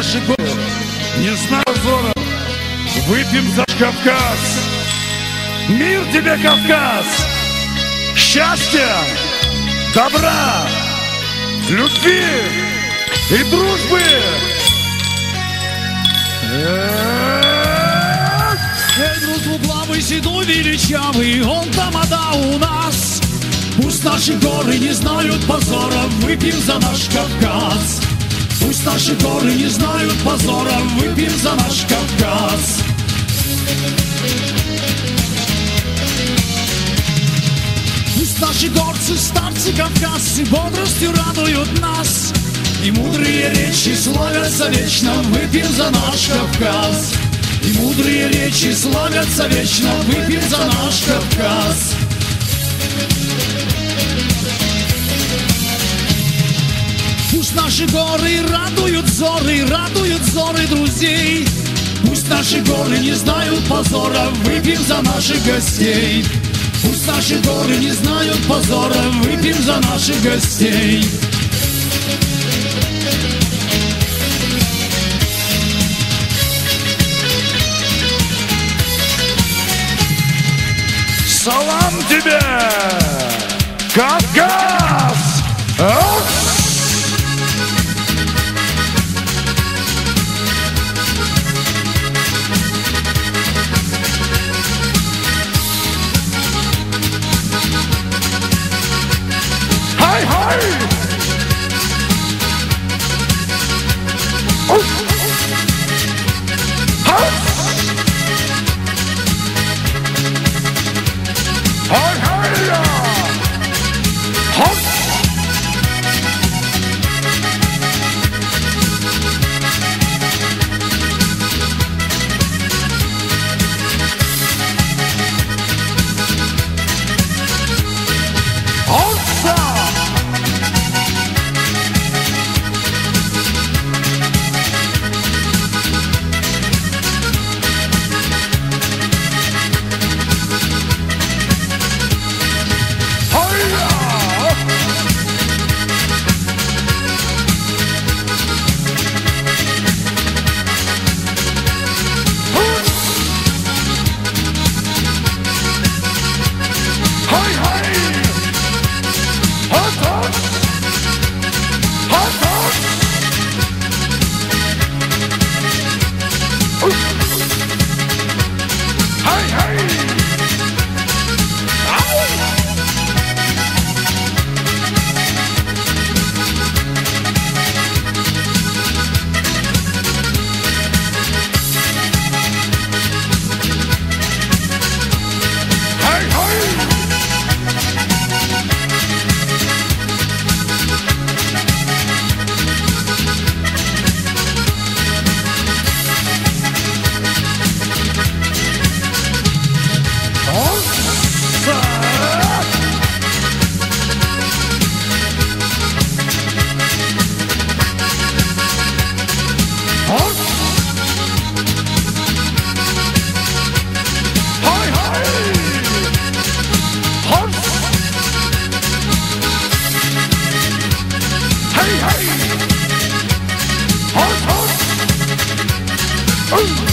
наши горы, не знаю позора, выпьем за Кавказ. Мир тебе, Кавказ! Счастья, добра, любви и дружбы! Эй, друг главы седой величавый, он тамада у нас. Пусть наши горы не знают позора, выпьем за наш Кавказ. Пусть наши горы не знают позора, выпьем за наш Кавказ. Пусть наши горцы, старцы, кавказцы бодростью радуют нас. И мудрые речи славятся вечно, выпьем за наш Кавказ. И мудрые речи славятся вечно, выпьем за наш Кавказ. Наши горы радуют зоры, радуют зоры друзей. Пусть наши горы не знают позора, выпьем за наших гостей. Пусть наши горы не знают позора, выпьем за наших гостей. Салам тебе, Woo!